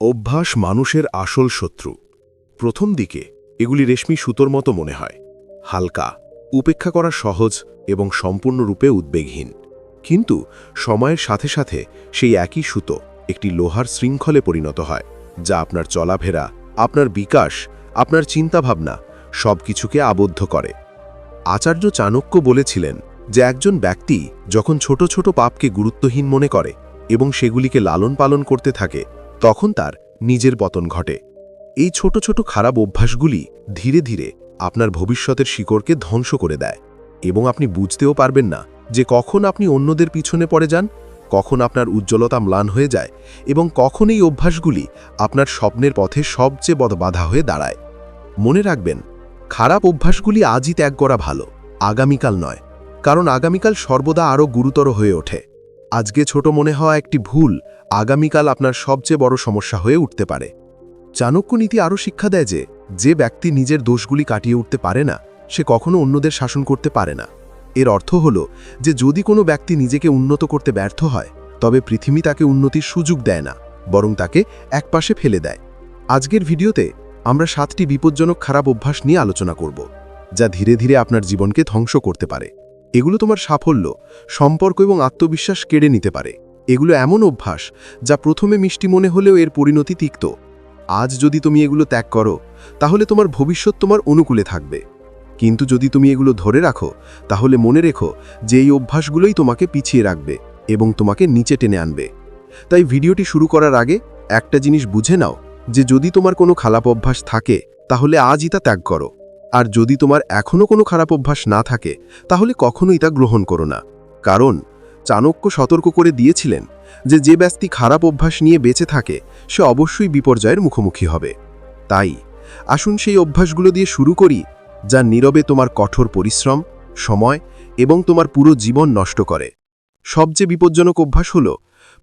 অভ্যাস মানুষের আসল শত্রু। প্রথম দিকে এগুলি রেশমি সুতোর মতো মনে হয়। হালকা, উপেক্ষা করা সহজ এবং সম্পূর্ণরূপে উদ্বেগহীন। কিন্তু সময়ের সাথে সাথে সেই একই সুতো একটি লোহার শৃঙ্খলে পরিণত হয়, যা আপনার চলাফেরা, আপনার বিকাশ, আপনার চিন্তাভাবনা সব কিছুকে আবদ্ধ করে। আচার্য চাণক্য বলেছিলেন যে একজন ব্যক্তি যখন ছোট ছোট পাপকে গুরুত্বহীন মনে করে এবং সেগুলিকে লালন পালন করতে থাকে তখন তার নিজের পতন ঘটে। এই ছোট ছোট খারাপ অভ্যাসগুলি ধীরে ধীরে আপনার ভবিষ্যতের শিকড়কে ধ্বংস করে দেয় এবং আপনি বুঝতেও পারবেন না যে কখন আপনি অন্যদের পিছনে পড়ে যান, কখন আপনার উজ্জ্বলতা ম্লান হয়ে যায় এবং কখন এই অভ্যাসগুলি আপনার স্বপ্নের পথে সবচেয়ে বড় বাধা হয়ে দাঁড়ায়। মনে রাখবেন, খারাপ অভ্যাসগুলি আজই ত্যাগ করা ভালো, আগামীকাল নয়, কারণ আগামীকাল সর্বদা আরও গুরুতর হয়ে ওঠে। আজকে ছোট মনে হওয়া একটি ভুল আগামীকাল আপনার সবচেয়ে বড় সমস্যা হয়ে উঠতে পারে। চাণক্য নীতি আরও শিক্ষা দেয় যে যে ব্যক্তি নিজের দোষগুলি কাটিয়ে উঠতে পারে না, সে কখনো অন্যদের শাসন করতে পারে না। এর অর্থ হল যে, যদি কোনো ব্যক্তি নিজেকে উন্নত করতে ব্যর্থ হয়, তবে পৃথিবী তাকে উন্নতির সুযোগ দেয় না, বরং তাকে একপাশে ফেলে দেয়। আজকের ভিডিওতে আমরা সাতটি বিপজ্জনক খারাপ অভ্যাস নিয়ে আলোচনা করব, যা ধীরে ধীরে আপনার জীবনকে ধ্বংস করতে পারে। এগুলো তোমার সাফল্য, সম্পর্ক এবং আত্মবিশ্বাস কেড়ে নিতে পারে। এগুলো এমন অভ্যাস যা প্রথমে মিষ্টি মনে হলেও এর পরিণতি তিক্ত। আজ যদি তুমি এগুলো ত্যাগ করো, তাহলে তোমার ভবিষ্যৎ তোমার অনুকূলে থাকবে। কিন্তু যদি তুমি এগুলো ধরে রাখো, তাহলে মনে রেখো যে এই অভ্যাসগুলোই তোমাকে পিছিয়ে রাখবে এবং তোমাকে নিচে টেনে আনবে। তাই ভিডিওটি শুরু করার আগে একটা জিনিস বুঝে নাও যে যদি তোমার কোনো খারাপ অভ্যাস থাকে, তাহলে আজই তা ত্যাগ করো। আর যদি তোমার এখনও কোনো খারাপ অভ্যাস না থাকে, তাহলে কখনোই তা গ্রহণ করো না। কারণ চাণক্য সতর্ক করে দিয়েছিলেন যে যে ব্যক্তি খারাপ অভ্যাস নিয়ে বেঁচে থাকে, সে অবশ্যই বিপর্যয়ের মুখোমুখি হবে। তাই, আসুন সেই অভ্যাসগুলো দিয়ে শুরু করি, যা নীরবে তোমার কঠোর পরিশ্রম, সময় এবং তোমার পুরো জীবন নষ্ট করে। সবচেয়ে বিপজ্জনক অভ্যাস হল,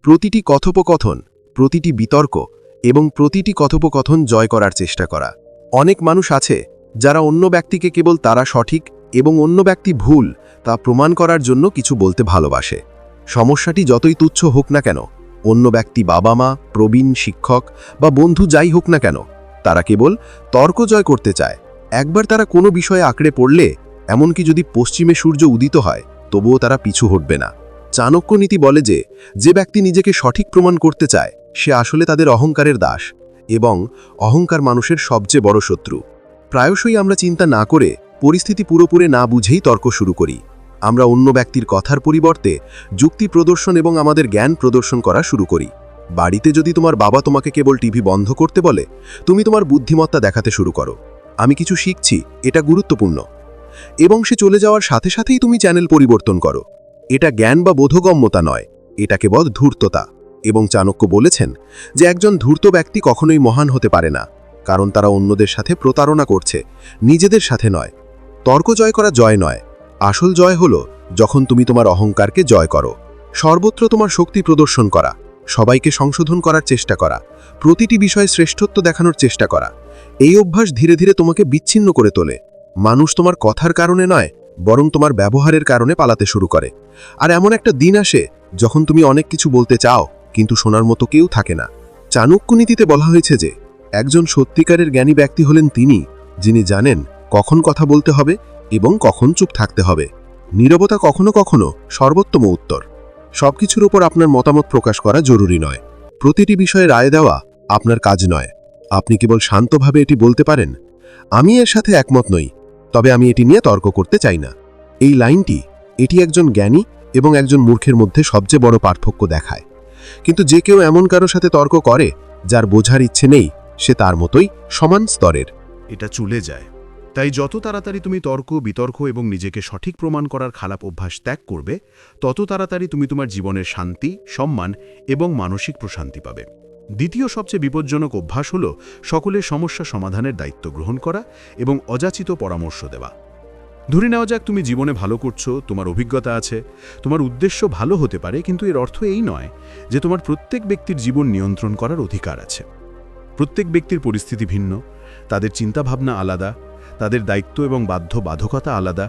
প্রতিটি কথোপকথন, প্রতিটি বিতর্ক এবং প্রতিটি কথোপকথন জয় করার চেষ্টা করা। অনেক মানুষ আছে, যারা অন্য ব্যক্তিকে কেবল তারা সঠিক এবং অন্য ব্যক্তি ভুল তা প্রমাণ করার জন্য কিছু বলতে ভালোবাসে। সমস্যাটি যতই তুচ্ছ হোক না কেন, অন্য ব্যক্তি বাবা মা, প্রবীণ শিক্ষক বা বন্ধু যাই হোক না কেন, তারা কেবল তর্ক জয় করতে চায়। একবার তারা কোনো বিষয়ে আঁকড়ে পড়লে, এমনকি যদি পশ্চিমে সূর্য উদিত হয়, তবুও তারা পিছু হটবে না। চাণক্য নীতি বলে যে যে ব্যক্তি নিজেকে সঠিক প্রমাণ করতে চায়, সে আসলে তাদের অহংকারের দাস এবং অহংকার মানুষের সবচেয়ে বড় শত্রু। প্রায়শই আমরা চিন্তা না করে, পরিস্থিতি পুরোপুরে না বুঝেই তর্ক শুরু করি। আমরা অন্য ব্যক্তির কথার পরিবর্তে যুক্তি প্রদর্শন এবং আমাদের জ্ঞান প্রদর্শন করা শুরু করি। বাড়িতে যদি তোমার বাবা তোমাকে কেবল টিভি বন্ধ করতে বলে, তুমি তোমার বুদ্ধিমত্তা দেখাতে শুরু করো। আমি কিছু শিখছি, এটা গুরুত্বপূর্ণ। এবং সে চলে যাওয়ার সাথে সাথেই তুমি চ্যানেল পরিবর্তন করো। এটা জ্ঞান বা বোধগম্যতা নয়, এটা কেবল ধূর্ততা। এবং চাণক্য বলেছেন যে একজন ধূর্ত ব্যক্তি কখনোই মহান হতে পারে না, কারণ তারা অন্যদের সাথে প্রতারণা করছে, নিজেদের সাথে নয়। তর্ক জয় করা জয় নয় আসল জয় হল যখন তুমি তোমার অহংকারকে জয় করো। সর্বত্র তোমার শক্তি প্রদর্শন করা, সবাইকে সংশোধন করার চেষ্টা করা, প্রতিটি বিষয়ে শ্রেষ্ঠত্ব দেখানোর চেষ্টা করা। এই অভ্যাস ধীরে ধীরে তোমাকে বিচ্ছিন্ন করে তোলে। মানুষ তোমার কথার কারণে নয়, বরং তোমার ব্যবহারের কারণে পালাতে শুরু করে। আর এমন একটা দিন আসে যখন তুমি অনেক কিছু বলতে চাও, কিন্তু শোনার মতো কেউ থাকে না। চাণক্য নীতিতে বলা হয়েছে যে, একজন সত্যিকারের জ্ঞানী ব্যক্তি হলেন তিনি, যিনি জানেন কখন কথা বলতে হবে এবং কখন চুপ থাকতে হবে। নীরবতা কখনো কখনো সর্বোত্তম উত্তর। সবকিছুর ওপর আপনার মতামত প্রকাশ করা জরুরি নয়। প্রতিটি বিষয়ে রায় দেওয়া আপনার কাজ নয়। আপনি কেবল শান্তভাবে এটি বলতে পারেন, আমি এর সাথে একমত নই, তবে আমি এটি নিয়ে তর্ক করতে চাই না। এই লাইনটি এটি একজন জ্ঞানী এবং একজন মূর্খের মধ্যে সবচেয়ে বড় পার্থক্য দেখায়। কিন্তু যে কেউ এমন কারও সাথে তর্ক করে, যার বোঝার ইচ্ছে নেই, সে তার মতোই সমান স্তরের। এটা চলে যায়। তাই যত তাড়াতাড়ি তুমি তর্ক, বিতর্ক এবং নিজেকে সঠিক প্রমাণ করার খারাপ অভ্যাস ত্যাগ করবে, তত তাড়াতাড়ি তুমি তোমার জীবনের শান্তি, সম্মান এবং মানসিক প্রশান্তি পাবে। দ্বিতীয় সবচেয়ে বিপজ্জনক অভ্যাস হল সকলের সমস্যা সমাধানের দায়িত্ব গ্রহণ করা এবং অযাচিত পরামর্শ দেওয়া। ধরে নেওয়া যাক তুমি জীবনে ভালো করছ, তোমার অভিজ্ঞতা আছে, তোমার উদ্দেশ্য ভালো হতে পারে, কিন্তু এর অর্থ এই নয় যে তোমার প্রত্যেক ব্যক্তির জীবন নিয়ন্ত্রণ করার অধিকার আছে। প্রত্যেক ব্যক্তির পরিস্থিতি ভিন্ন, তাদের চিন্তাভাবনা আলাদা তাদের দায়িত্ব এবং বাধ্য বাধকতা আলাদা।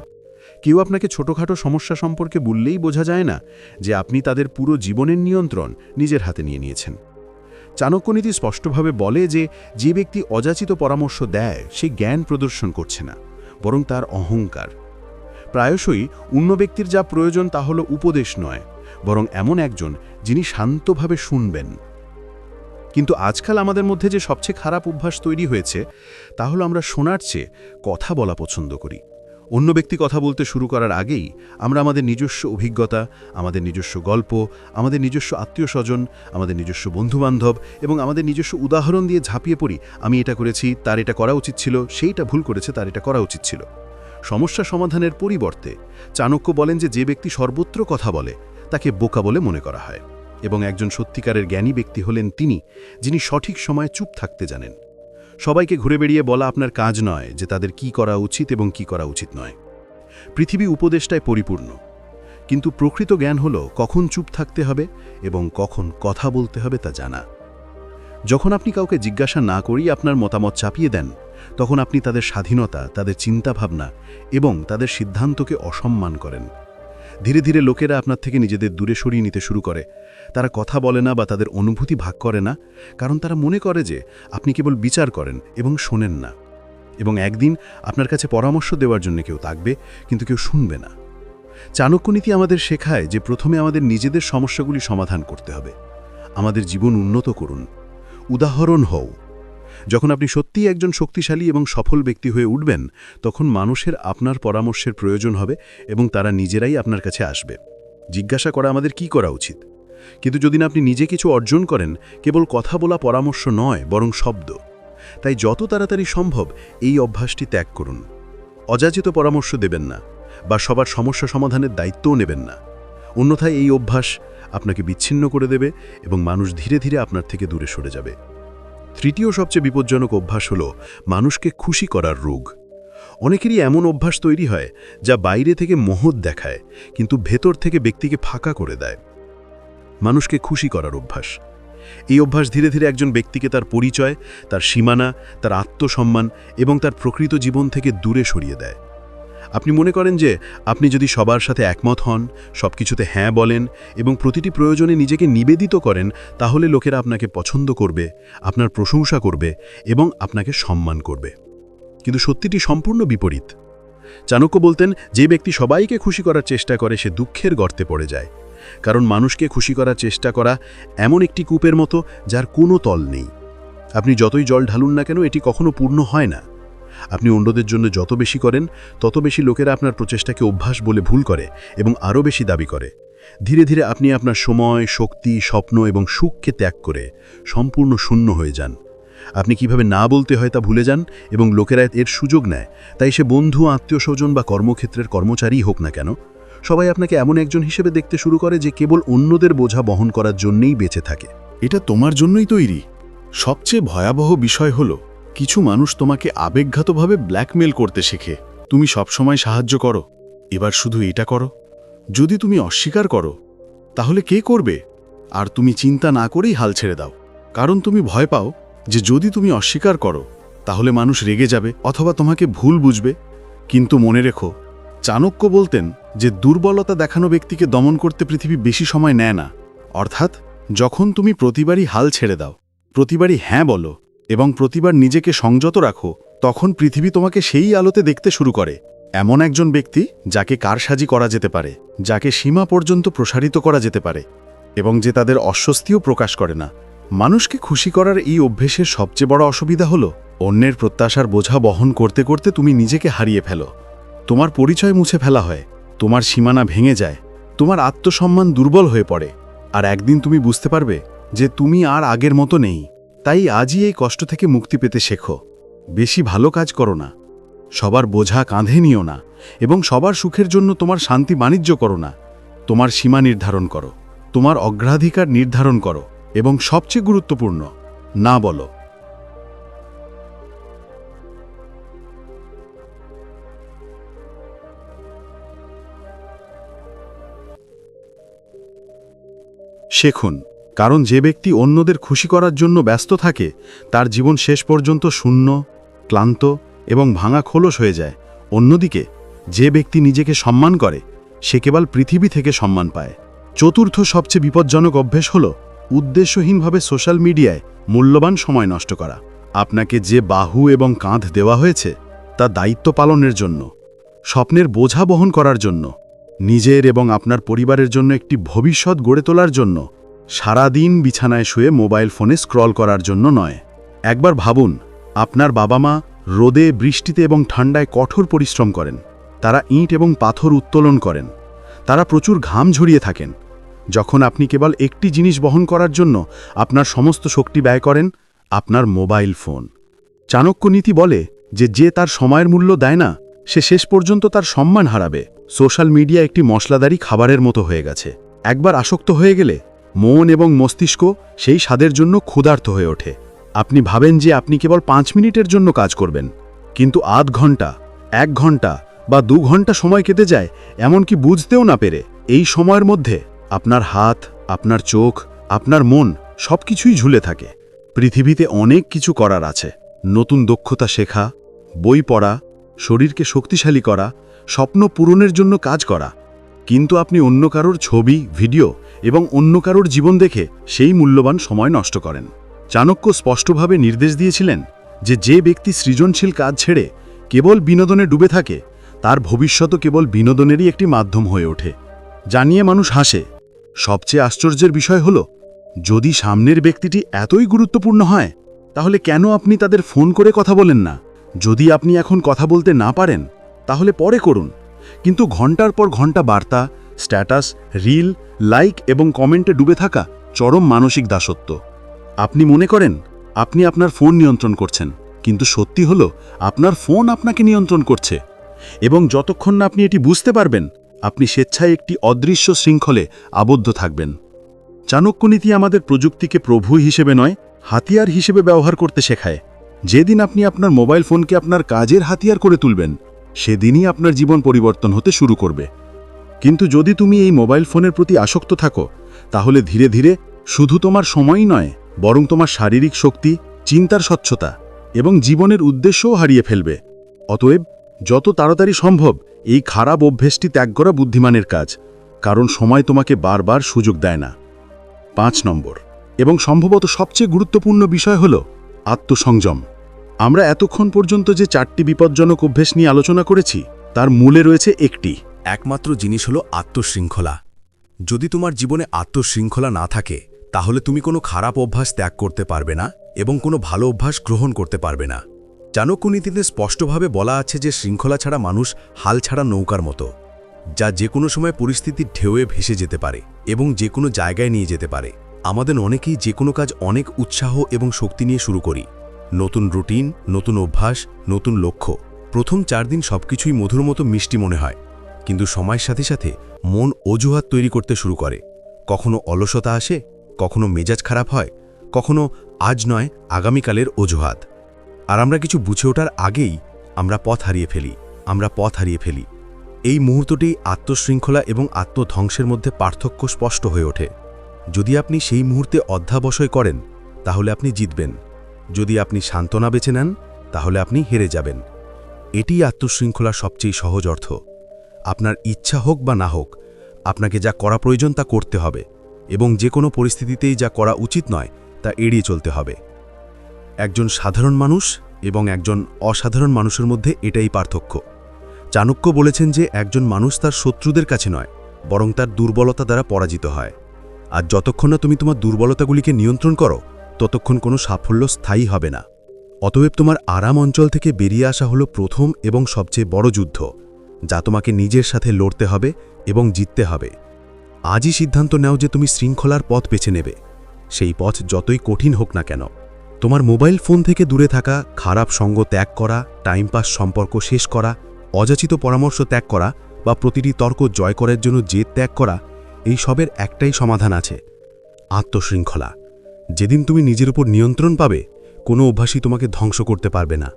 কেউ আপনাকে ছোটোখাটো সমস্যা সম্পর্কে বললেই বোঝা যায় না যে আপনি তাদের পুরো জীবনের নিয়ন্ত্রণ নিজের হাতে নিয়ে নিয়েছেন। চাণক্যনীতি স্পষ্টভাবে বলে যে যে ব্যক্তি অযাচিত পরামর্শ দেয়, সে জ্ঞান প্রদর্শন করছে না, বরং তার অহংকার। প্রায়শই অন্য ব্যক্তির যা প্রয়োজন তা হল উপদেশ নয়, বরং এমন একজন যিনি শান্তভাবে শুনবেন। কিন্তু আজকাল আমাদের মধ্যে যে সবচেয়ে খারাপ অভ্যাস তৈরি হয়েছে, তা হলো আমরা শোনার চেয়ে কথা বলা পছন্দ করি। অন্য ব্যক্তি কথা বলতে শুরু করার আগেই আমরা আমাদের নিজস্ব অভিজ্ঞতা, আমাদের নিজস্ব গল্প, আমাদের নিজস্ব আত্মীয় স্বজন আমাদের নিজস্ব বন্ধুবান্ধব এবং আমাদের নিজস্ব উদাহরণ দিয়ে ঝাঁপিয়ে পড়ি, আমি এটা করেছি, তার এটা করা উচিত ছিল, সেইটা ভুল করেছে, তার এটা করা উচিত ছিল। সমস্যা সমাধানের পরিবর্তে চাণক্য বলেন যে যে ব্যক্তি সর্বত্র কথা বলে, তাকে বোকা বলে মনে করা হয়। এবং একজন সত্যিকারের জ্ঞানী ব্যক্তি হলেন তিনি, যিনি সঠিক সময়ে চুপ থাকতে জানেন। সবাইকে ঘুরে বেড়িয়ে বলা আপনার কাজ নয় যে তাদের কি করা উচিত এবং কি করা উচিত নয়। পৃথিবী উপদেশটায় পরিপূর্ণ। কিন্তু প্রকৃত জ্ঞান হল কখন চুপ থাকতে হবে এবং কখন কথা বলতে হবে তা জানা। যখন আপনি কাউকে জিজ্ঞাসা না করেই আপনার মতামত চাপিয়ে দেন, তখন আপনি তাদের স্বাধীনতা, তাদের চিন্তাভাবনা এবং তাদের সিদ্ধান্তকে অসম্মান করেন। ধীরে ধীরে লোকেরা আপনার থেকে নিজেদের দূরে সরিয়ে নিতে শুরু করে। তারা কথা বলে না বা তাদের অনুভূতি ভাগ করে না, কারণ তারা মনে করে যে আপনি কেবল বিচার করেন এবং শোনেন না। এবং একদিন আপনার কাছে পরামর্শ দেওয়ার জন্য কেউ থাকবে কিন্তু কেউ শুনবে না। চাণক্যনীতি আমাদের শেখায় যে প্রথমে আমাদের নিজেদের সমস্যাগুলি সমাধান করতে হবে। আমাদের জীবন উন্নত করুন। উদাহরণ হও। যখন আপনি সত্যিই একজন শক্তিশালী এবং সফল ব্যক্তি হয়ে উঠবেন, তখন মানুষের আপনার পরামর্শের প্রয়োজন হবে এবং তারা নিজেরাই আপনার কাছে আসবে। জিজ্ঞাসা করা আমাদের কি করা উচিত? কিন্তু যদি না আপনি নিজে কিছু অর্জন করেন, কেবল কথা বলা পরামর্শ নয়, বরং শব্দ। তাই যত তাড়াতাড়ি সম্ভব এই অভ্যাসটি ত্যাগ করুন। অযাচিত পরামর্শ দেবেন না, বা সবার সমস্যা সমাধানের দায়িত্বও নেবেন না। অন্যথায় এই অভ্যাস আপনাকে বিচ্ছিন্ন করে দেবে এবং মানুষ ধীরে ধীরে আপনার থেকে দূরে সরে যাবে। তৃতীয় সবচেয়ে বিপজ্জনক অভ্যাস হল মানুষকে খুশি করার রোগ। অনেকেরই এমন অভ্যাস তৈরি হয়, যা বাইরে থেকে মহৎ দেখায়, কিন্তু ভেতর থেকে ব্যক্তিকে ফাঁকা করে দেয়। মানুষকে খুশি করার অভ্যাস। এই অভ্যাস ধীরে ধীরে একজন ব্যক্তিকে তার পরিচয়, তার সীমানা, তার আত্মসম্মান এবং তার প্রকৃত জীবন থেকে দূরে সরিয়ে দেয়। আপনি মনে করেন যে আপনি যদি সবার সাথে একমত হন সব কিছুতে হ্যাঁ বলেন এবং প্রতিটি প্রয়োজনে নিজেকে নিবেদিত করেন, তাহলে লোকেরা আপনাকে পছন্দ করবে, আপনার প্রশংসা করবে এবং আপনাকে সম্মান করবে। কিন্তু সত্যিটি সম্পূর্ণ বিপরীত। চাণক্য বলতেন, যে ব্যক্তি সবাইকে খুশি করার চেষ্টা করে, সে দুঃখের গর্তে পড়ে যায়। কারণ মানুষকে খুশি করার চেষ্টা করা এমন একটি কূপের মতো যার কোনো তল নেই। আপনি যতই জল ঢালুন না কেন, এটি কখনো পূর্ণ হয় না। আপনি অন্যদের জন্য যত বেশি করেন, তত বেশি লোকেরা আপনার প্রচেষ্টাকে অভ্যাস বলে ভুল করে এবং আরও বেশি দাবি করে। ধীরে ধীরে আপনি আপনার সময়, শক্তি, স্বপ্ন এবং সুখকে ত্যাগ করে সম্পূর্ণ শূন্য হয়ে যান। আপনি কীভাবে না বলতে হয় তা ভুলে যান এবং লোকেরা এর সুযোগ নেয়। তাই সে বন্ধু আত্মীয় স্বজন বা কর্মক্ষেত্রের কর্মচারী হোক না কেন সবাই আপনাকে এমন একজন হিসেবে দেখতে শুরু করে যে কেবল অন্যদের বোঝা বহন করার জন্যই বেঁচে থাকে। এটা তোমার জন্যই তৈরি। সবচেয়ে ভয়াবহ বিষয় হল, কিছু মানুষ তোমাকে আবেগঘাতভাবে ব্ল্যাকমেল করতে শেখে। তুমি সবসময় সাহায্য করো। এবার শুধু এটা করো। যদি তুমি অস্বীকার করো, তাহলে কে করবে? আর তুমি চিন্তা না করেই হাল ছেড়ে দাও। কারণ তুমি ভয় পাও যে যদি তুমি অস্বীকার করো, তাহলে মানুষ রেগে যাবে অথবা তোমাকে ভুল বুঝবে। কিন্তু মনে রেখো, চাণক্য বলতেন যে দুর্বলতা দেখানো ব্যক্তিকে দমন করতে পৃথিবী বেশি সময় নেয় না। অর্থাৎ, যখন তুমি প্রতিবারই হাল ছেড়ে দাও, প্রতিবারই হ্যাঁ বলো এবং প্রতিবার নিজেকে সংযত রাখো, তখন পৃথিবী তোমাকে সেই আলোতে দেখতে শুরু করে। এমন একজন ব্যক্তি যাকে কারসাজি করা যেতে পারে, যাকে সীমা পর্যন্ত প্রসারিত করা যেতে পারে এবং যে তাদের অস্বস্তিও প্রকাশ করে না। মানুষকে খুশি করার এই অভ্যেসের সবচেয়ে বড় অসুবিধা হলো, অন্যের প্রত্যাশার বোঝা বহন করতে করতে তুমি নিজেকে হারিয়ে ফেলো। তোমার পরিচয় মুছে ফেলা হয়। তোমার সীমানা ভেঙে যায়, তোমার আত্মসম্মান দুর্বল হয়ে পড়ে, আর একদিন তুমি বুঝতে পারবে যে তুমি আর আগের মতো নেই। তাই আজই এই কষ্ট থেকে মুক্তি পেতে শেখো। বেশি ভালো কাজ করো না। সবার বোঝা কাঁধে নিও না, এবং সবার সুখের জন্য তোমার শান্তি বাণিজ্য করো না। তোমার সীমা নির্ধারণ করো, তোমার অগ্রাধিকার নির্ধারণ করো, এবং সবচেয়ে গুরুত্বপূর্ণ, না বলো। শেখুন, কারণ যে ব্যক্তি অন্যদের খুশি করার জন্য ব্যস্ত থাকে, তার জীবন শেষ পর্যন্ত শূন্য, ক্লান্ত এবং ভাঙা খোলস হয়ে যায়। অন্যদিকে, যে ব্যক্তি নিজেকে সম্মান করে, সে কেবল পৃথিবী থেকে সম্মান পায়। চতুর্থ সবচেয়ে বিপজ্জনক অভ্যেস হল উদ্দেশ্যহীনভাবে সোশ্যাল মিডিয়ায় মূল্যবান সময় নষ্ট করা। আপনাকে যে বাহু এবং কাঁধ দেওয়া হয়েছে, তা দায়িত্ব পালনের জন্য, স্বপ্নের বোঝা বহন করার জন্য। নিজের এবং আপনার পরিবারের জন্য একটি ভবিষ্যৎ গড়ে তোলার জন্য, সারাদিন বিছানায় শুয়ে মোবাইল ফোনে স্ক্রল করার জন্য নয়। একবার ভাবুন, আপনার বাবা মা রোদে, বৃষ্টিতে এবং ঠান্ডায় কঠোর পরিশ্রম করেন। তারা ইঁট এবং পাথর উত্তোলন করেন। তারা প্রচুর ঘাম ঝরিয়ে থাকেন। যখন আপনি কেবল একটি জিনিস বহন করার জন্য আপনার সমস্ত শক্তি ব্যয় করেন, আপনার মোবাইল ফোন। চাণক্য নীতি বলে যে যে তার সময়ের মূল্য দেয় না সে শেষ পর্যন্ত তার সম্মান হারাবে। সোশ্যাল মিডিয়া একটি মশলাদারি খাবারের মতো হয়ে গেছে। একবার আসক্ত হয়ে গেলে মন এবং মস্তিষ্ক সেই স্বাদের জন্য ক্ষুধার্ত হয়ে ওঠে। আপনি ভাবেন যে আপনি কেবল পাঁচ মিনিটের জন্য কাজ করবেন, কিন্তু আধ ঘণ্টা, এক ঘণ্টা বা দু ঘণ্টা সময় কেটে যায়, এমনকি বুঝতেও না পেরে এই সময়ের মধ্যে আপনার হাত, আপনার চোখ, আপনার মন সবকিছুই ঝুলে থাকে। পৃথিবীতে অনেক কিছু করার আছে। নতুন দক্ষতা শেখা, বই পড়া শরীরকে শক্তিশালী করা, স্বপ্ন পূরণের জন্য কাজ করা। কিন্তু আপনি অন্য কারোর ছবি, ভিডিও এবং অন্য কারোর জীবন দেখে সেই মূল্যবান সময় নষ্ট করেন। চাণক্য স্পষ্টভাবে নির্দেশ দিয়েছিলেন যে যে ব্যক্তি সৃজনশীল কাজ ছেড়ে কেবল বিনোদনে ডুবে থাকে, তার ভবিষ্যৎও কেবল বিনোদনেরই একটি মাধ্যম হয়ে ওঠে। জানিয়ে মানুষ হাসে। সবচেয়ে আশ্চর্যের বিষয় হল, যদি সামনের ব্যক্তিটি এতই গুরুত্বপূর্ণ হয়, তাহলে কেন আপনি তাদের ফোন করে কথা বলেন না? যদি আপনি এখন কথা বলতে না পারেন, তাহলে পরে করুন। কিন্তু ঘণ্টার পর ঘণ্টা বার্তা, স্ট্যাটাস, রিল, লাইক এবং কমেন্টে ডুবে থাকা চরম মানসিক দাসত্ব। আপনি মনে করেন, আপনি আপনার ফোন নিয়ন্ত্রণ করছেন, কিন্তু সত্যি হল, আপনার ফোন আপনাকে নিয়ন্ত্রণ করছে। এবং যতক্ষণ না আপনি এটি বুঝতে পারবেন, আপনি স্বেচ্ছায় একটি অদৃশ্য শৃঙ্খলে আবদ্ধ থাকবেন। চাণক্যনীতি আমাদের প্রযুক্তিকে প্রভু হিসেবে নয়, হাতিয়ার হিসেবে ব্যবহার করতে শেখায়। যেদিন আপনি আপনার মোবাইল ফোনকে আপনার কাজের হাতিয়ার করে তুলবেন, সেদিনই আপনার জীবন পরিবর্তন হতে শুরু করবে। কিন্তু যদি তুমি এই মোবাইল ফোনের প্রতি আসক্ত থাকো, তাহলে ধীরে ধীরে শুধু তোমার সময়ই নয়, বরং তোমার শারীরিক শক্তি, চিন্তার স্বচ্ছতা এবং জীবনের উদ্দেশ্যও হারিয়ে ফেলবে। অতএব, যত তাড়াতাড়ি সম্ভব এই খারাপ অভ্যেসটি ত্যাগ করা বুদ্ধিমানের কাজ, কারণ সময় তোমাকে বারবার সুযোগ দেয় না। পাঁচ নম্বর এবং সম্ভবত সবচেয়ে গুরুত্বপূর্ণ বিষয় হল আত্মসংযম। আমরা এতক্ষণ পর্যন্ত যে চারটি বিপজ্জনক অভ্যেস নিয়ে আলোচনা করেছি, তার মূলে রয়েছে একটি। একমাত্র জিনিস হলো আত্মশৃঙ্খলা। যদি তোমার জীবনে আত্মশৃঙ্খলা না থাকে, তাহলে তুমি কোনো খারাপ অভ্যাস ত্যাগ করতে পারবে না এবং কোনো ভালো অভ্যাস গ্রহণ করতে পারবে না। চাণক্যনীতিতে স্পষ্টভাবে বলা আছে যে শৃঙ্খলা ছাড়া মানুষ হাল ছাড়া নৌকার মতো, যা যে কোনো সময় পরিস্থিতির ঢেউয়ে ভেসে যেতে পারে এবং যে কোনো জায়গায় নিয়ে যেতে পারে। আমাদের অনেকেই যে কোনো কাজ অনেক উৎসাহ এবং শক্তি নিয়ে শুরু করি। নতুন রুটিন, নতুন অভ্যাস, নতুন লক্ষ্য। প্রথম চার দিন সবকিছুই মধুর মতো মিষ্টি মনে হয়। কিন্তু সময়ের সাথে সাথে মন অজুহাত তৈরি করতে শুরু করে। কখনো অলসতা আসে, কখনো মেজাজ খারাপ হয়, কখনো আজ নয়, আগামীকালের অজুহাত। আর আমরা কিছু বুঝে ওঠার আগেই আমরা পথ হারিয়ে ফেলি, আমরা পথ হারিয়ে ফেলি। এই মুহূর্তটি আত্মশৃঙ্খলা এবং আত্মধ্বংসের মধ্যে পার্থক্য স্পষ্ট হয়ে ওঠে। যদি আপনি সেই মুহূর্তে অধ্যাবসয় করেন, তাহলে আপনি জিতবেন। যদি আপনি সান্ত্বনা বেছে নেন, তাহলে আপনি হেরে যাবেন। এটি আত্মশৃঙ্খলার সবচেয়ে সহজ অর্থ। আপনার ইচ্ছা হোক বা না হোক, আপনাকে যা করা প্রয়োজন তা করতে হবে এবং যে কোনো পরিস্থিতিতেই যা করা উচিত নয়, তা এড়িয়ে চলতে হবে। একজন সাধারণ মানুষ এবং একজন অসাধারণ মানুষের মধ্যে এটাই পার্থক্য। চাণক্য বলেছেন যে একজন মানুষ তার শত্রুদের কাছে নয়, বরং তার দুর্বলতা দ্বারা পরাজিত হয়। আর যতক্ষণ না তুমি তোমার দুর্বলতাগুলিকে নিয়ন্ত্রণ করো ততক্ষণ কোনো সাফল্য স্থায়ী হবে না। অতএব তোমার আরাম অঞ্চল থেকে বেরিয়ে আসা হলো প্রথম এবং সবচেয়ে বড় যুদ্ধ, যা তোমাকে নিজের সাথে লড়তে হবে এবং জিততে হবে। আজই সিদ্ধান্ত নাও যে তুমি শৃঙ্খলার পথ বেছে নেবে। সেই পথ যতই কঠিন হোক না কেন। তোমার মোবাইল ফোন থেকে দূরে থাকা, খারাপ সঙ্গ ত্যাগ করা, টাইম পাস সম্পর্ক শেষ করা, অযাচিত পরামর্শ ত্যাগ করা বা প্রতিটি তর্ক জয় করার জন্য জেদ ত্যাগ করা, এই সবের একটাই সমাধান আছে, আত্মশৃঙ্খলা। যেদিন তুমি নিজের উপর নিয়ন্ত্রণ পাবে, কোনো অভ্যাসই তোমাকে ধ্বংস করতে পারবে না।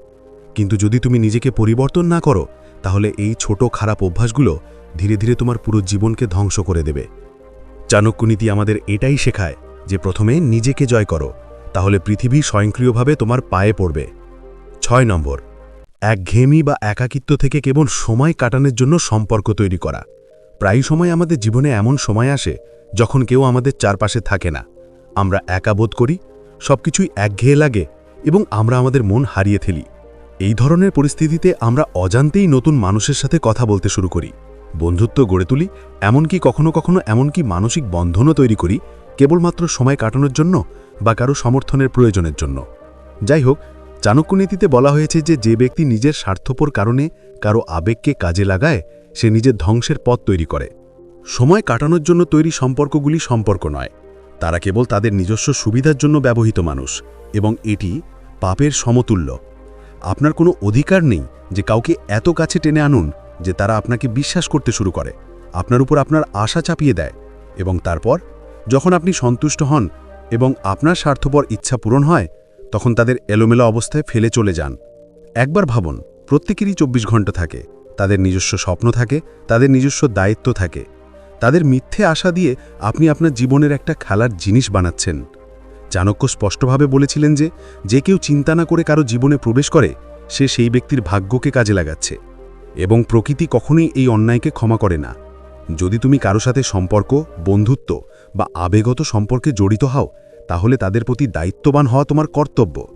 কিন্তু যদি তুমি নিজেকে পরিবর্তন না করো, তাহলে এই ছোট খারাপ অভ্যাসগুলো ধীরে ধীরে তোমার পুরো জীবনকে ধ্বংস করে দেবে। চাণক্যনীতি আমাদের এটাই শেখায় যে প্রথমে নিজেকে জয় করো, তাহলে পৃথিবী স্বয়ংক্রিয়ভাবে তোমার পায়ে পড়বে। ছয় নম্বর, একঘেয়েমি বা একাকিত্ব থেকে কেবল সময় কাটানোর জন্য সম্পর্ক তৈরি করা। প্রায় সময় আমাদের জীবনে এমন সময় আসে যখন কেউ আমাদের চারপাশে থাকে না। আমরা একা বোধ করি, সবকিছুই একঘেয়ে লাগে এবং আমরা আমাদের মন হারিয়ে ফেলি। এই ধরনের পরিস্থিতিতে আমরা অজান্তেই নতুন মানুষের সাথে কথা বলতে শুরু করি। বন্ধুত্ব গড়ে তুলি, এমনকি কখনো কখনো এমনকি মানসিক বন্ধনও তৈরি করি, কেবলমাত্র সময় কাটানোর জন্য বা কারও সমর্থনের প্রয়োজনের জন্য। যাই হোক চাণক্যনীতিতে বলা হয়েছে যে যে ব্যক্তি নিজের স্বার্থপর কারণে কারও আবেগকে কাজে লাগায়, সে নিজের ধ্বংসের পথ তৈরি করে। সময় কাটানোর জন্য তৈরি সম্পর্কগুলি সম্পর্ক নয়। তারা কেবল তাদের নিজস্ব সুবিধার জন্য ব্যবহৃত মানুষ, এবং এটি পাপের সমতুল্য। আপনার কোনো অধিকার নেই যে কাউকে এত কাছে টেনে আনুন যে তারা আপনাকে বিশ্বাস করতে শুরু করে। আপনার উপর আপনার আশা চাপিয়ে দেয়, এবং তারপর যখন আপনি সন্তুষ্ট হন এবং আপনার স্বার্থপর ইচ্ছা পূরণ হয়, তখন তাদের এলোমেলো অবস্থায় ফেলে চলে যান। একবার ভাবুন, প্রত্যেকেরই চব্বিশ ঘণ্টা থাকে, তাদের নিজস্ব স্বপ্ন থাকে, তাদের নিজস্ব দায়িত্ব থাকে। তাদের মিথ্যে আশা দিয়ে আপনি আপনার জীবনের একটা খেলার জিনিস বানাচ্ছেন। চাণক্য স্পষ্টভাবে বলেছিলেন যে যে কেউ চিন্তা না করে কারও জীবনে প্রবেশ করে, সে সেই ব্যক্তির ভাগ্যকে কাজে লাগাচ্ছে। এবং প্রকৃতি কখনোই এই অন্যায়কে ক্ষমা করে না। যদি তুমি কারও সাথে সম্পর্ক, বন্ধুত্ব বা আবেগত সম্পর্কে জড়িত হও, তাহলে তাদের প্রতি দায়িত্ববান হওয়া তোমার কর্তব্য।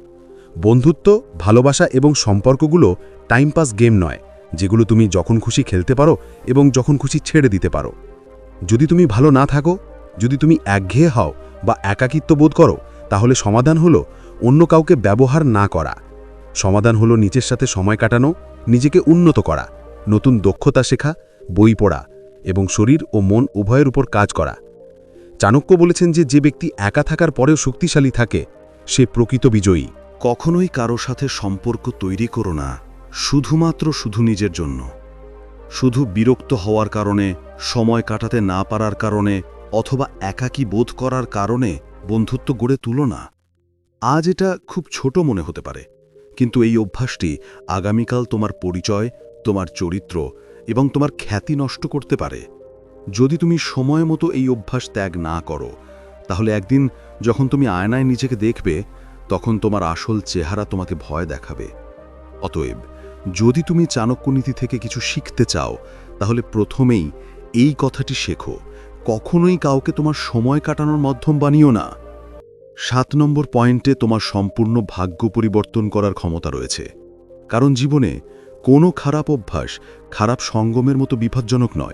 বন্ধুত্ব, ভালোবাসা এবং সম্পর্কগুলো টাইম পাস গেম নয়, যেগুলো তুমি যখন খুশি খেলতে পারো এবং যখন খুশি ছেড়ে দিতে পারো। যদি তুমি ভালো না থাকো, যদি তুমি একঘেয়ে হও বা একাকিত্ব বোধ করো, তাহলে সমাধান হলো অন্য কাউকে ব্যবহার না করা। সমাধান হলো নিজের সাথে সময় কাটানো, নিজেকে উন্নত করা, নতুন দক্ষতা শেখা, বই পড়া এবং শরীর ও মন উভয়ের উপর কাজ করা। চাণক্য বলেছেন যে যে ব্যক্তি একা থাকার পরেও শক্তিশালী থাকে, সে প্রকৃত বিজয়ী। কখনোই কারও সাথে সম্পর্ক তৈরি করো না, শুধুমাত্র শুধু নিজের জন্য। শুধু বিরক্ত হওয়ার কারণে সময় কাটাতে না পারার কারণে অথবা একাকী বোধ করার কারণে বন্ধুত্ব গড়ে তুলো না। আজ এটা খুব ছোট মনে হতে পারে, কিন্তু এই অভ্যাসটি আগামীকাল তোমার পরিচয়, তোমার চরিত্র এবং তোমার খ্যাতি নষ্ট করতে পারে। যদি তুমি সময় মতো এই অভ্যাস ত্যাগ না করো, তাহলে একদিন যখন তুমি আয়নায় নিজেকে দেখবে, তখন তোমার আসল চেহারা তোমাকে ভয় দেখাবে। অতএব যদি তুমি চাণক্যনীতি থেকে কিছু শিখতে চাও, তাহলে প্রথমেই এই কথাটি শেখো, কখনোই কাউকে তোমার সময় কাটানোর মাধ্যম বানিও না। সাত নম্বর পয়েন্টে তোমার সম্পূর্ণ ভাগ্য পরিবর্তন করার ক্ষমতা রয়েছে। কারণ জীবনে কোনো খারাপ অভ্যাস খারাপ সঙ্গমের মতো বিপজ্জনক নয়।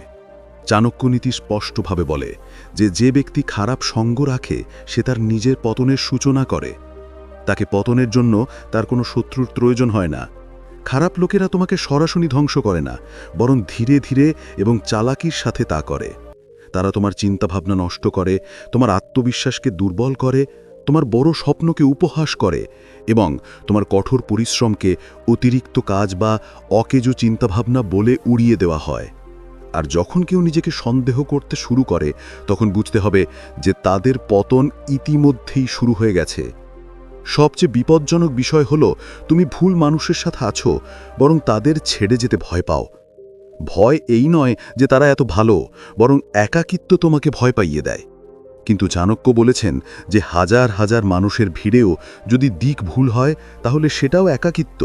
চাণক্যনীতি স্পষ্টভাবে বলে যে যে ব্যক্তি খারাপ সঙ্গ রাখে, সে তার নিজের পতনের সূচনা করে। তাকে পতনের জন্য তার কোনো শত্রুর প্রয়োজন হয় না। খারাপ লোকেরা তোমাকে সরাসরি ধ্বংস করে না, বরং ধীরে ধীরে এবং চালাকির সাথে তা করে। তারা তোমার চিন্তাভাবনা নষ্ট করে, তোমার আত্মবিশ্বাসকে দুর্বল করে, তোমার বড় স্বপ্নকে উপহাস করে এবং তোমার কঠোর পরিশ্রমকে অতিরিক্ত কাজ বা অকেজো চিন্তাভাবনা বলে উড়িয়ে দেওয়া হয়। আর যখন কেউ নিজেকে সন্দেহ করতে শুরু করে, তখন বুঝতে হবে যে তাদের পতন ইতিমধ্যেই শুরু হয়ে গেছে। সবচেয়ে বিপজ্জনক বিষয় হল, তুমি ভুল মানুষের সাথে আছো, বরং তাদের ছেড়ে যেতে ভয় পাও। ভয় এই নয় যে তারা এত ভালো, বরং একাকিত্ব তোমাকে ভয় পাইয়ে দেয়। কিন্তু চাণক্য বলেছেন যে হাজার হাজার মানুষের ভিড়েও যদি দিক ভুল হয়, তাহলে সেটাও একাকিত্ব।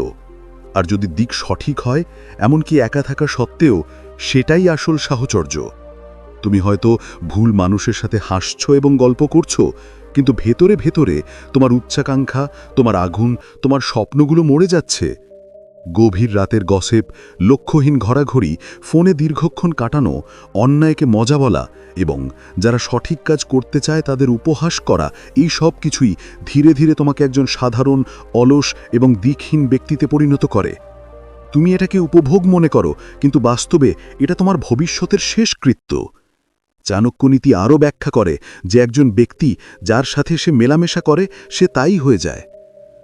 আর যদি দিক সঠিক হয়, এমনকি একা থাকা সত্ত্বেও, সেটাই আসল সাহচর্য। তুমি হয়তো ভুল মানুষের সাথে হাসছো এবং গল্প করছ কিন্তু ভেতরে ভেতরে তোমার উচ্চাকাঙ্ক্ষা, তোমার আগুন, তোমার স্বপ্নগুলো মরে যাচ্ছে। গভীর রাতের গসেপ, লক্ষ্যহীন ঘোরাঘুরি ফোনে দীর্ঘক্ষণ কাটানো, অন্যায়কে মজা বলা এবং যারা সঠিক কাজ করতে চায় তাদের উপহাস করা, এই সব কিছুই ধীরে ধীরে তোমাকে একজন সাধারণ, অলস এবং দিকহীন ব্যক্তিতে পরিণত করে। তুমি এটাকে উপভোগ মনে করো, কিন্তু বাস্তবে এটা তোমার ভবিষ্যতের শেষ কৃত্য চাণক্যনীতি আরও ব্যাখ্যা করে যে একজন ব্যক্তি যার সাথে সে মেলামেশা করে, সে তাই হয়ে যায়।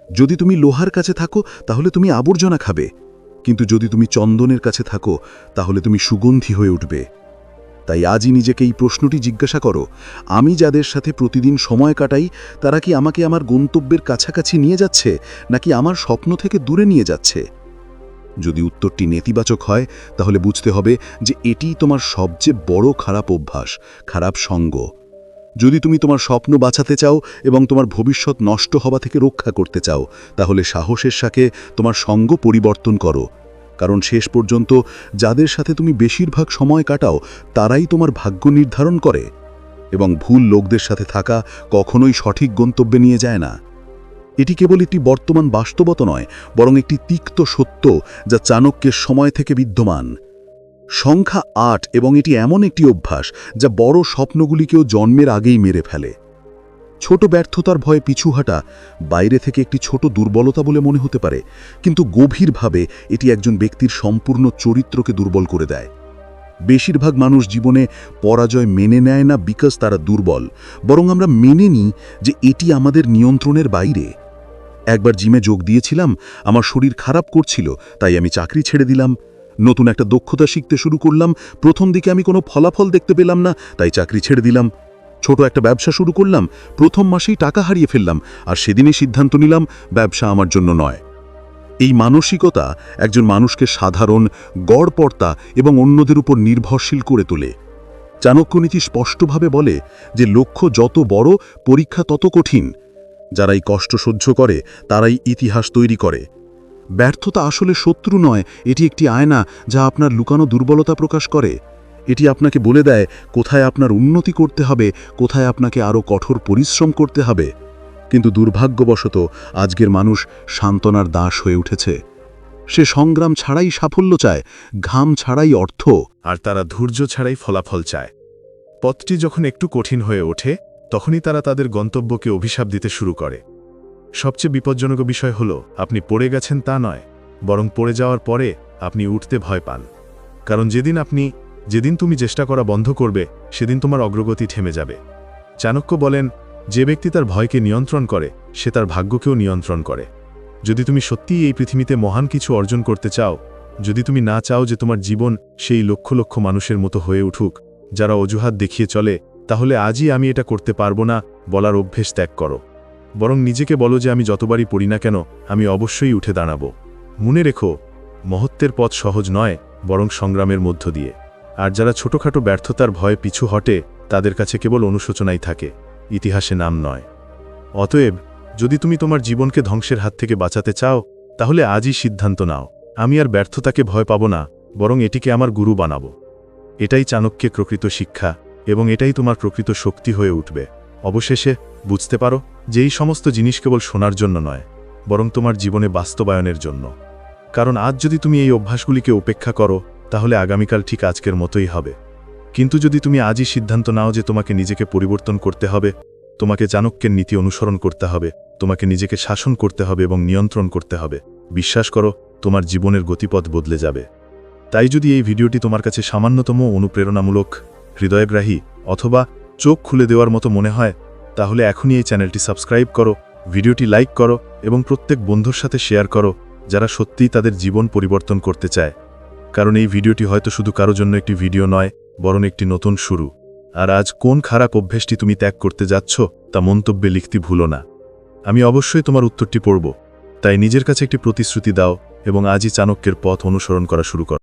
যদি তুমি লোহার কাছে থাকো, তাহলে তুমি আবর্জনা খাবে। কিন্তু যদি তুমি চন্দনের কাছে থাকো, তাহলে তুমি সুগন্ধি হয়ে উঠবে। তাই আজই নিজেকে এই প্রশ্নটি জিজ্ঞাসা করো, আমি যাদের সাথে প্রতিদিন সময় কাটাই, তারা কি আমাকে আমার গন্তব্যের কাছাকাছি নিয়ে যাচ্ছে, নাকি আমার স্বপ্ন থেকে দূরে নিয়ে যাচ্ছে? যদি উত্তরটি নেতিবাচক হয়, তাহলে বুঝতে হবে যে এটিই তোমার সবচেয়ে বড় খারাপ অভ্যাস, খারাপ সঙ্গ। যদি তুমি তোমার স্বপ্ন বাঁচাতে চাও এবং তোমার ভবিষ্যৎ নষ্ট হওয়া থেকে রক্ষা করতে চাও, তাহলে সাহসের সাথে তোমার সঙ্গ পরিবর্তন করো। কারণ শেষ পর্যন্ত যাদের সাথে তুমি বেশিরভাগ সময় কাটাও, তারাই তোমার ভাগ্য নির্ধারণ করে। এবং ভুল লোকদের সাথে থাকা কখনোই সঠিক গন্তব্যে নিয়ে যায় না। এটি কেবল একটি বর্তমান বাস্তবতা নয়, বরং একটি তিক্ত সত্য যা চাণক্যের সময় থেকে বিদ্যমান। সংখ্যা আট এবং এটি এমন একটি অভ্যাস যা বড় স্বপ্নগুলিকেও জন্মের আগেই মেরে ফেলে। ছোট ব্যর্থতার ভয়ে পিছু হাঁটা বাইরে থেকে একটি ছোট দুর্বলতা বলে মনে হতে পারে, কিন্তু গভীরভাবে এটি একজন ব্যক্তির সম্পূর্ণ চরিত্রকে দুর্বল করে দেয়। বেশিরভাগ মানুষ জীবনে পরাজয় মেনে নেয় না বিকজ তারা দুর্বল। বরং আমরা মেনে নিই যে এটি আমাদের নিয়ন্ত্রণের বাইরে। একবার জিমে যোগ দিয়েছিলাম, আমার শরীর খারাপ করছিল, তাই আমি চাকরি ছেড়ে দিলাম। নতুন একটা দক্ষতা শিখতে শুরু করলাম, প্রথম দিকে আমি কোনো ফলাফল দেখতে পেলাম না, তাই চাকরি ছেড়ে দিলাম। ছোট একটা ব্যবসা শুরু করলাম, প্রথম মাসেই টাকা হারিয়ে ফেললাম, আর সেদিনই সিদ্ধান্ত নিলাম, ব্যবসা আমার জন্য নয়। এই মানসিকতা একজন মানুষকে সাধারণ গড়পর্তা এবং অন্যদের উপর নির্ভরশীল করে তোলে। চাণক্যনীতি স্পষ্টভাবে বলে যে, লক্ষ্য যত বড়, পরীক্ষা তত কঠিন। যারা এই কষ্ট সহ্য করে, তারাই ইতিহাস তৈরি করে। ব্যর্থতা আসলে শত্রু নয়, এটি একটি আয়না যা আপনার লুকানো দুর্বলতা প্রকাশ করে। এটি আপনাকে বলে দেয় কোথায় আপনার উন্নতি করতে হবে, কোথায় আপনাকে আরও কঠোর পরিশ্রম করতে হবে। কিন্তু দুর্ভাগ্যবশত আজকের মানুষ সান্ত্বনার দাস হয়ে উঠেছে। সে সংগ্রাম ছাড়াই সাফল্য চায়, ঘাম ছাড়াই অর্থ। আর তারা ধৈর্য ছাড়াই ফলাফল চায়। পথটি যখন একটু কঠিন হয়ে ওঠে, তখনই তারা তাদের গন্তব্যকে অভিশাপ দিতে শুরু করে। সবচেয়ে বিপজ্জনক বিষয় হল, আপনি পড়ে গেছেন তা নয়, বরং পড়ে যাওয়ার পরে আপনি উঠতে ভয় পান। কারণ যেদিন আপনি, যেদিন তুমি চেষ্টা করা বন্ধ করবে, সেদিন তোমার অগ্রগতি থেমে যাবে। চাণক্য বলেন যে ব্যক্তি তার ভয়কে নিয়ন্ত্রণ করে, সে তার ভাগ্যকেও নিয়ন্ত্রণ করে। যদি তুমি সত্যিই এই পৃথিবীতে মহান কিছু অর্জন করতে চাও, যদি তুমি না চাও যে তোমার জীবন সেই লক্ষ লক্ষ মানুষের মতো হয়ে উঠুক, যারা অজুহাত দেখিয়ে চলে, তাহলে আজই আমি এটা করতে পারব না, বলার অভ্যেস ত্যাগ করো। বরং নিজেকে বলো যে আমি যতবারই পড়ি না কেন, আমি অবশ্যই উঠে দাঁড়াবো। মনে রেখো, মহত্বের পথ সহজ নয়, বরং সংগ্রামের মধ্য দিয়ে। আর যারা ছোটখাটো ব্যর্থতার ভয়ে পিছু হটে, তাদের কাছে কেবল অনুশোচনাই থাকে। ইতিহাসে নাম নয়। অতএব, যদি তুমি তোমার জীবনকে ধ্বংসের হাত থেকে বাঁচাতে চাও, তাহলে আজই সিদ্ধান্ত নাও। আমি আর ব্যর্থতাকে ভয় পাব না, বরং এটিকে আমার গুরু বানাবো। এটাই চাণক্যের প্রকৃত শিক্ষা, এবং এটাই তোমার প্রকৃত শক্তি হয়ে উঠবে। অবশেষে, বুঝতে পারো যে এই সমস্ত জিনিস কেবল শোনার জন্য নয়, বরং তোমার জীবনে বাস্তবায়নের জন্য। কারণ আজ যদি তুমি এই অভ্যাসগুলিকে উপেক্ষা করো, তাহলে আগামীকাল ঠিক আজকের মতোই হবে। কিন্তু যদি তুমি আজই সিদ্ধান্ত নাও যে তোমাকে নিজেকে পরিবর্তন করতে হবে, তোমাকে চাণক্যের নীতি অনুসরণ করতে হবে, তোমাকে নিজেকে শাসন করতে হবে এবং নিয়ন্ত্রণ করতে হবে, বিশ্বাস করো, তোমার জীবনের গতিপথ বদলে যাবে। তাই যদি এই ভিডিওটি তোমার কাছে সামান্যতম অনুপ্রেরণামূলক, হৃদয়গ্রাহী অথবা চোখ খুলে দেওয়ার মতো মনে হয়, তাহলে এখনই এই চ্যানেলটি সাবস্ক্রাইব করো, ভিডিওটি লাইক করো এবং প্রত্যেক বন্ধুর সাথে শেয়ার করো, যারা সত্যিই তাদের জীবন পরিবর্তন করতে চায়। কারণ এই ভিডিওটি হয়তো শুধু কারও জন্য একটি ভিডিও নয় বরং একটি নতুন শুরু। আর আজ কোন খারাপ অভ্যেসটি তুমি ত্যাগ করতে যাচ্ছ, তা মন্তব্যে লিখতে ভুলো না। আমি অবশ্যই তোমার উত্তরটি পড়ব। তাই নিজের কাছে একটি প্রতিশ্রুতি দাও এবং আজই চাণক্যের পথ অনুসরণ করা শুরু করো।